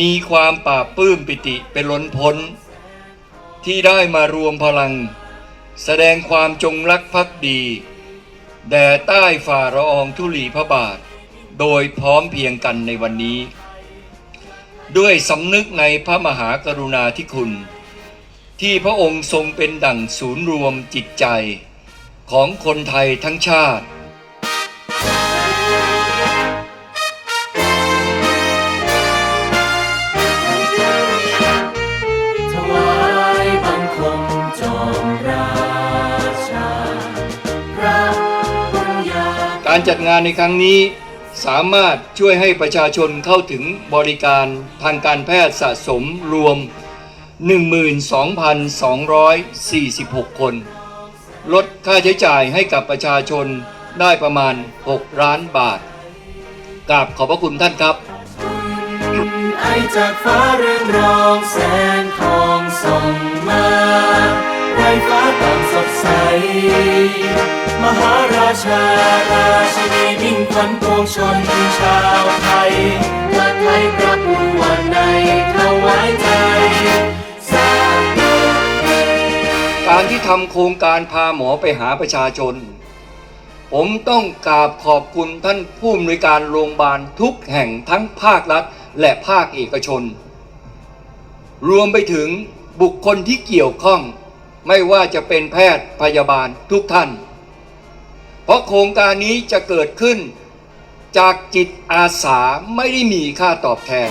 มีความปราบปลื้มปิติเป็นล้นพ้น ที่ได้มารวมพลัง แสดงความจงรักภักดีแด่ใต้ฝ่าละอองธุลีพระบาท โดยพร้อมเพียงกันในวันนี้ ด้วยสำนึกในพระมหากรุณาธิคุณ ที่พระองค์ทรงเป็นดั่งศูนย์รวมจิตใจของคนไทยทั้งชาติ การจัดงานในครั้งนี้สามารถช่วยให้ประชาชนเข้าถึงบริการทางการแพทย์สะสมรวม 12,246 คน ลดค่าใช้จ่ายให้กับประชาชนได้ประมาณ 6 ล้านบาทกราบขอบพระคุณท่านครับไอจากฟ้าเรืองรองแสงทองส่องมาไรฟ้า สดใส มหาราชา ราชินีมิ่งขวัญปวงชนชาวไทยเลิศไทยพระผู้วันในถวายใจการที่ทำโครงการพาหมอไปหาประชาชน ผมต้องกราบขอบคุณท่านผู้อำนวยการโรงพยาบาลทุกแห่งทั้งภาครัฐและภาคเอกชน รวมไปถึงบุคคลที่เกี่ยวข้อง ไม่ว่าจะเป็นแพทย์พยาบาลทุกท่าน เพราะโครงการนี้จะเกิดขึ้นจากจิตอาสาไม่ได้มีค่าตอบแทน